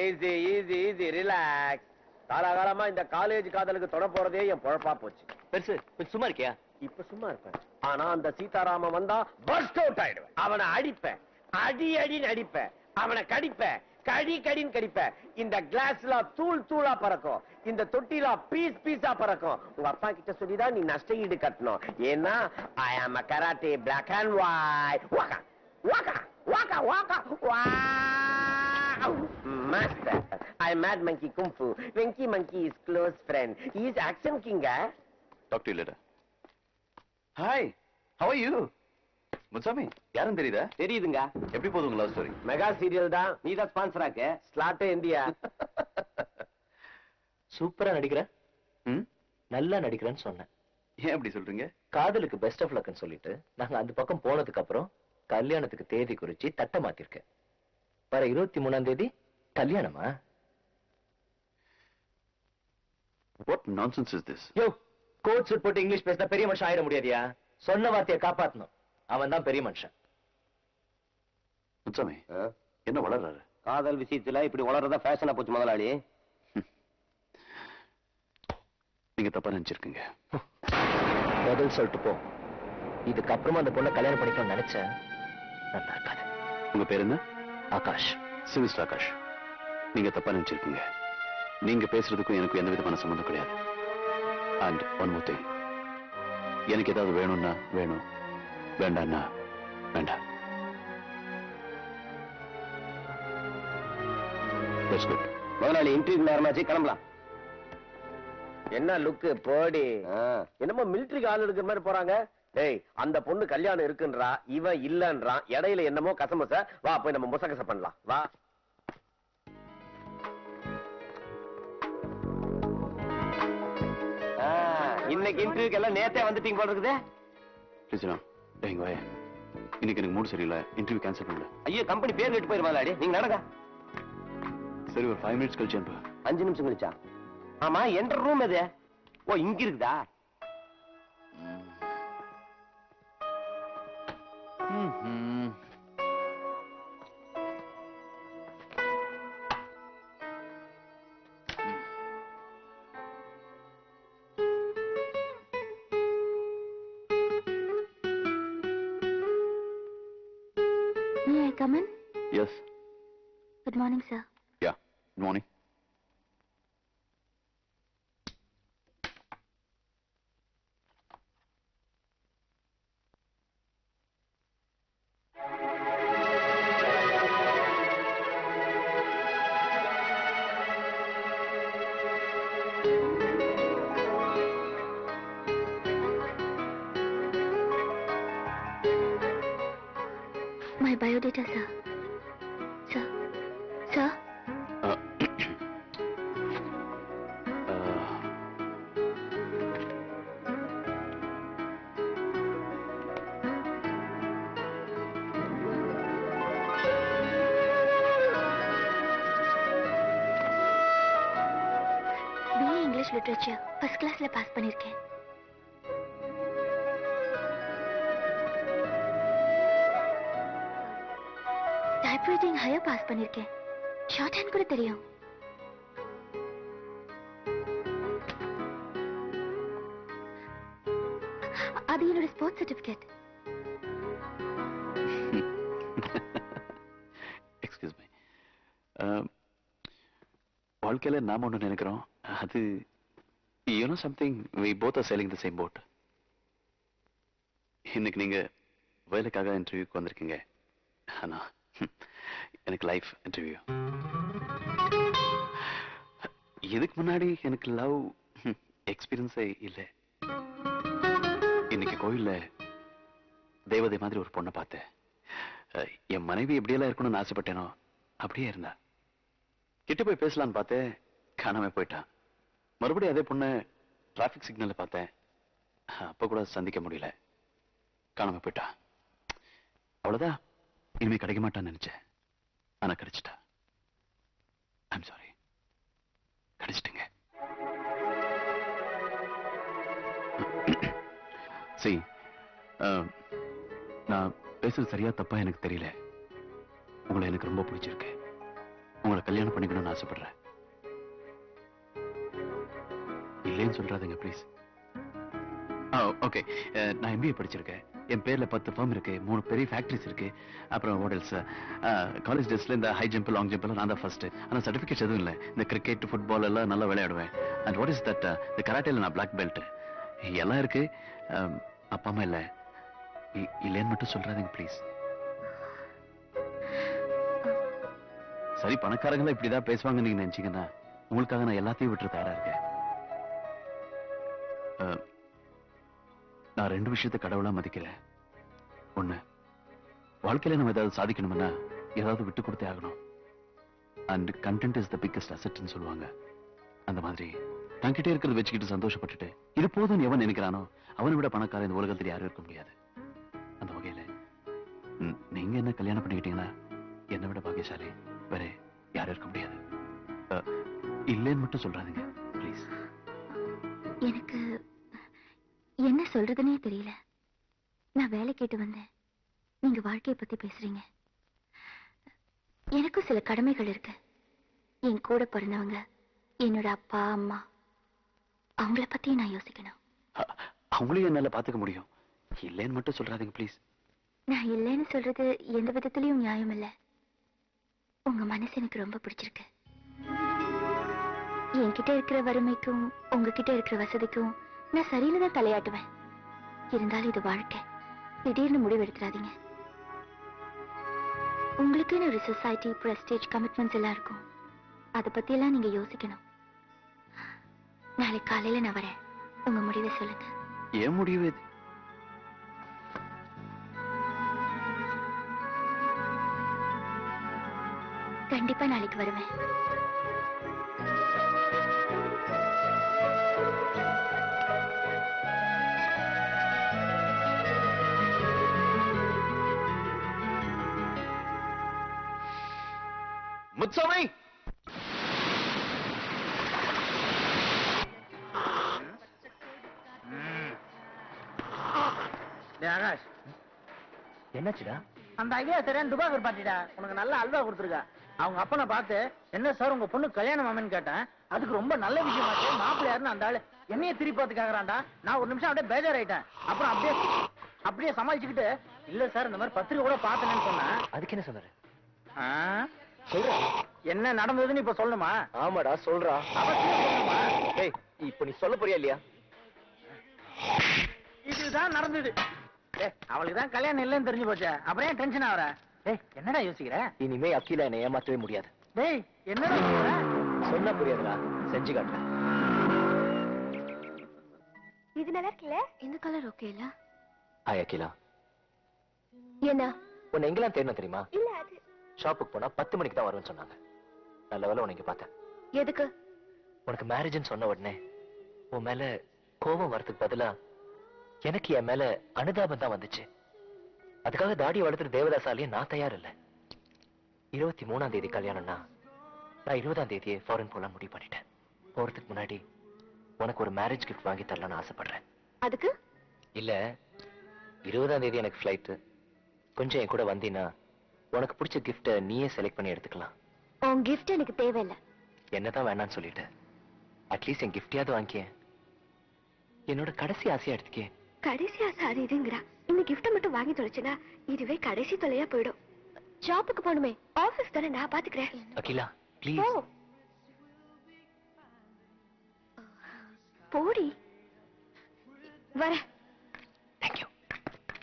Easy easy easy relax காலாகாலமா இந்த college காதலுக்கு தொட போறதே என் பொழப்பா போச்சு. பெருசு கொஞ்சம் சும்மா இருக்கியா? இப்ப சும்மா இருப்பேன். ஆனா அந்த சீதாராமன் வந்தா பஸ்ட் அவுட் ஆயிடுவேன். அவனை அடிப்பேன். அடி அடின்னு அடிப்பேன் அவனை கடிப்பேன். கடி கடின்னு கடிப்பேன். இந்த கிளாஸ்ல தூள் தூளா பறக்கும். இந்த தொட்டில பீஸ் பீஸா பறக்கும். உங்க அப்பா கிட்ட சொல்லிதான் நீ நஷ்ட ஈடு கட்டணும். ஏன்னா I am karate black and white வாக்கா வாக்கா வாக்கா வாக்கா. வா Master, I'm Mad Monkey Kung Fu. Venky Monkey is close friend. He is action king, eh? Talk to later hi how are you Munsami யாரும் தெரியுதா? தெரியுதுங்க. எப்படி போகுது உங்க லவ் ஸ்டோரி மெகா சீரியல் தான். நீ தான் ஸ்பான்சர் ஆக்க. ஸ்லாட்டே இந்தியா. சூப்பரா நடிக்கிற ம்? நல்லா நடிக்கிறேன்னு சொன்னேன். ஏன் அப்படி சொல்றீங்க? காதலுக்கு பெஸ்ட் ஆஃப் லக்னு சொல்லிட்டு நாங்க அந்த பக்கம் போனதுக்கு அப்புறம் கல்யாணத்துக்கு தேதி குறிச்சு தட்டை மாத்திருக்கேன். வர இருபத்தி மூணாம் தேதி கல்யாணமா? வாட் நான்சென்ஸ் இஸ் திஸ் யோ கோட் சூட் போட்டு இங்கிலீஷ் பேசினா பெரிய மனுஷன் ஆயிட முடியாதியா? சொன்ன வார்த்தையை காப்பாத்தணும். அவன் தான் பெரிய மனுஷன். முன்சாமி என்ன வளர்றாரு? காதல் விஷயத்துல இப்படி வளர்றதா ஃபேஷனா போச்சு முதலாளி. நீங்க தப்பா நினைச்சிருக்கீங்க. பதில் சொல்லிட்டு போ. இதுக்கப்புறமா அந்த பொண்ணை கல்யாணம் பண்ணிக்கணும்னு நினைச்சேன். நல்லா இருக்காது. உங்க பேர் என்ன? ஆகாஷ். சிமிஸ்டர் ஆகாஷ். நீங்க தப்பா நினைச்சிருக்கீங்க. நீங்க பேசுறதுக்கும் எனக்கு எந்த விதமான சம்மந்தம் கிடையாது. அண்ட் ஒன் மோர் திங் எனக்கு ஏதாவது வேணும்னா வேணும். வேண்டாம்னா வேண்டாம். முதலாளி இன்டர்வியூ நேரமாச்சு கிளம்பலாம். என்ன லுக்கு போடி என்னமோ மிலிட்டரிக்கு ஆள் எடுக்கிற மாதிரி போறாங்க. டேய் அந்த பொண்ணு கல்யாணம் இருக்குன்றா இவன் இல்லன்றான். இடையில என்னமோ கசமச. வா போய் நம்ம முசகச பண்ணலாம். வா. இன்னைக்கு இன்டர்வியூக்கு எல்லாம் நேத்தே வந்துட்டீங்க போல இருக்குது. ரிஜினா எங்க வாய. இன்னைக்கு எனக்கு மூடு சரியில்லை. இன்டர்வியூ கேன்சல் பண்ணல. ஐயோ கம்பெனி பேர் கெட்டு போயிருமா லாடி நீங்க நடங்க. சரி ஒரு ஃபைவ் மினிட்ஸ் கழிச்சு அனுப்பு. அஞ்சு நிமிஷம் கழிச்சா? ஆமா என்ற ரூம் எது? ஓ இங்க இருக்குதா? Morning, sir. Yeah. Good morning. My biodata, sir. BA English Literature. First pass பண்ணிருக்கேன். டைப்ரைட்டிங் ஹையர் பாஸ் பண்ணிருக்கேன். ஷார்ட் ஹேண்ட் கூட தெரியும். அது என்னோட ஸ்போர்ட்ஸ் சர்டிபிகேட் எக்ஸ்கியூஸ் மீ வாழ்க்கையில நாம ஒண்ணு நினைக்கிறோம். அது you know something we both are sailing the same boat இன்னைக்கு நீங்க வேலைக்காக இன்டர்வியூக்கு வந்திருக்கீங்க. ஆனா எனக்கு லைஃப் இன்டர்வியூ இதுக்கு முன்னாடி எனக்கு லவ் எக்ஸ்பீரியன்ஸே இல்லை. இன்னைக்கு கோயில்ல தேவதை மாதிரி ஒரு பொண்ணை பார்த்தேன். என் மனைவி எப்படியெல்லாம் இருக்கணும்னு ஆசைப்பட்டேனோ அப்படியே இருந்தா. கிட்ட போய் பேசலாம்னு பார்த்தேன். காணாம போயிட்டான். மறுபடியும் அதே பொண்ணு டிராஃபிக் சிக்னல்ல பார்த்தேன். அப்ப கூட சந்திக்க முடியல. காணாம போயிட்டா. அவ்வளவுதான். இனிமே கிடைக்க மாட்டான்னு நினைச்சேன். ஆனா கிடைச்சிட்டா. ஐம் சாரி கிடைச்சிட்டுங்க. சரி நான் பேசுறது சரியா தப்பா எனக்கு தெரியல. உங்களை எனக்கு ரொம்ப பிடிச்சிருக்கு. உங்களை கல்யாணம் பண்ணிக்கணும்னு ஆசைப்படுறேன். இல்லைன்னு சொல்றாதீங்க ப்ளீஸ் ஓகே நான் எம்பிஏ படிச்சிருக்கேன். என் பேர்ல பத்து ஃபார்ம் இருக்கு மூணு பெரிய ஃபேக்டரிஸ் இருக்கு. அப்புறம் ஹோட்டல்ஸ் காலேஜ் டேஸ்ல இந்த ஹை ஜம்ப் லாங் ஜம்ப் நான் தான் ஃபர்ஸ்ட் ஆனா சர்டிஃபிகேட்ஸ் எதுவும் இல்லை. இந்த கிரிக்கெட் ஃபுட்பால் எல்லாம் நல்லா விளையாடுவேன். அண்ட் வாட் இஸ் தட் இந்த கராட்டேல நான் பிளாக் பெல்ட் எல்லாம் இருக்கு. அப்பா அம்மா இல்லை. இல்லைன்னு மட்டும் சொல்றாதீங்க ப்ளீஸ் சரி பணக்காரங்கள இப்படிதான் பேசுவாங்க நீங்க நினைச்சீங்கன்னா உங்களுக்காக நான் எல்லாத்தையும் விட்டு தயாரா இருக்கேன். நான் ரெண்டு விஷயத்த கடவுளா மதிக்கிறேன். ஒண்ணு வாழ்க்கையில நம்ம ஏதாவது சாதிக்கணும்னா ஏதாவது விட்டு கொடுத்தே ஆகணும். And content is the biggest அசட்னு சொல்லுவாங்க. அந்த மாதிரி தங்கிட்டே இருக்கிறத வச்சுக்கிட்டு சந்தோஷப்பட்டுட்டு இது போதும் எவன் நினைக்கிறானோ அவனை விட பணக்காரன் இந்த உலகத்தில் யாரும் இருக்க முடியாது. அந்த வகையில நீங்க என்ன கல்யாணம் பண்ணிக்கிட்டீங்கன்னா என்னை விட பாக்கியசாலி வேற யாரும் இருக்க முடியாது. இல்லைன்னு மட்டும் சொல்றாதீங்க ப்ளீஸ் எனக்கு சொல்றதுனே தெரியல. நான் வேலை கேட்டு வந்தேன். நீங்க வாழ்க்கைய பத்தி பேசுறீங்க. எனக்கும் சில கடமைகள் இருக்கு. என் கூட பிறந்தவங்க என்னோட அப்பா அம்மா அவங்கள பத்தி நான் யோசிக்கணும். அவங்களையும் என்னால பாத்துக்க முடியும். இல்லைன்னு மட்டும் சொல்றாதீங்க ப்ளீஸ் நான் இல்லைன்னு சொல்றது எந்த விதத்திலயும் நியாயம் இல்ல. உங்க மனசு எனக்கு ரொம்ப பிடிச்சிருக்கு. என்கிட்ட இருக்கிற வறுமைக்கும் உங்ககிட்ட இருக்கிற வசதிக்கும் நான் சரியில தான் தலையாட்டுவேன். இருந்தாலும் இது வாழ்க்கை. திடீர்னு முடிவு உங்களுக்குன்னு ஒரு சொசைட்டி பிரஸ்டேஜ் கமிட்மெண்ட்ஸ் எல்லாம் இருக்கும். அதை பத்தி எல்லாம் நீங்க யோசிக்கணும். நாளைக்கு காலையில நான் வரேன். உங்க முடிவை சொல்லுங்க. ஏன் முடிவு இது? கண்டிப்பா நாளைக்கு வருவேன். முத்துசாமி! ஆகாஷ். என்னாச்சுடா? அந்த ஐடியா சரியான துபாகர் பாட்டிடா. உனக்கு நல்ல அல்வா கொடுத்துருக்கா. அவங்க அப்பனை பார்த்து என்ன சார் உங்க பொண்ணு கல்யாணம் ஆமென்னு கேட்டேன். அதுக்கு ரொம்ப நல்ல விஷயமாச்சு மாப்பிள்ளை யாருன்னு அந்த ஆளு என்னைய திருப்பி பார்த்து கேக்குறான்டா நான் ஒரு நிமிஷம் அப்படியே பேஜாராயிட்டேன். அப்புறம் அப்படியே அப்படியே சமாளிச்சுக்கிட்டு இல்ல சார் இந்த மாதிரி பத்திரிக்கை கூட பார்த்தேன்னு சொன்னேன். அதுக்கு என்ன சொன்னாரு? ஆ? சொல்றா. என்ன நடந்ததுன்னு இப்ப சொல்லணுமா? ஆமாடா சொல்றா. ஏய் இப்போ நீ சொல்ல போறியா இல்லையா? இதுதான் நடந்தது. ஏய், அவளுக்கு தான் கல்யாணம் இல்லைன்னு தெரிஞ்சு போச்சே. அப்புறம் ஏன் டென்ஷன் ஆகுற? டேய் என்னடா யோசிக்கிற? இனிமே அக்கீலா என்னை ஏமாத்தவே முடியாது. டேய் என்னடா சொல்ற சொன்னா புரியாதுடா. செஞ்சு காட்டுறேன் இது நல்லா இருக்குல்ல? இந்த கலர் ஓகே இல்ல? ஹாய் அகிலா என்ன? உன்னை எங்கெல்லாம் தேடணும் தெரியுமா? இல்ல அது ஷாப்புக்கு போனா பத்து மணிக்கு தான் வருவேன்னு சொன்னாங்க. நல்ல வேலை உனக்கு பார்த்தேன். எதுக்கு? உனக்கு மேரேஜ்னு சொன்ன உடனே உன் மேல கோபம் வரதுக்கு பதிலா எனக்கு என் மேல அனுதாபம் தான் வந்துச்சு. அதுக்காக தாடி வளர்த்துட்டு தேவதாசாலேயே நான் தயார் இல்ல இருபத்தி மூணாம் தேதி கல்யாணம்னா நான் இருபதாம் தேதியே ஃபாரின் போலாம் முடிவு பண்ணிட்டேன். போறதுக்கு முன்னாடி உனக்கு ஒரு மேரேஜ் கிஃப்ட் வாங்கி தரலாம்னு ஆசைப்படுறேன். அதுக்கு? இல்ல இருபதாம் தேதி எனக்கு ஃப்ளைட்டு கொஞ்சம் என் கூட வந்தீன்னா உனக்கு பிடிச்ச கிஃப்ட்டை நீயே செலக்ட் பண்ணி எடுத்துக்கலாம். உன் கிஃப்ட் எனக்கு தேவையில்லை. என்னதான் வேணாம்னு சொல்லிட்டு. அட்லீஸ்ட் என் கிஃப்டியாவது வாங்கிக்க என்னோட கடைசி ஆசையா எடுத்துக்கே. கடைசியா சாரி இதுங்கிறா. இந்த கிஃப்ட மட்டும் வாங்கி தொலைச்சுனா இதுவே கடைசி தொலையா போயிடும். ஷாப்புக்கு போகணுமே. ஆபீஸ் தானே நான் பாத்துக்கிறேன். அகிலா ப்ளீஸ் போடி. வரேன்.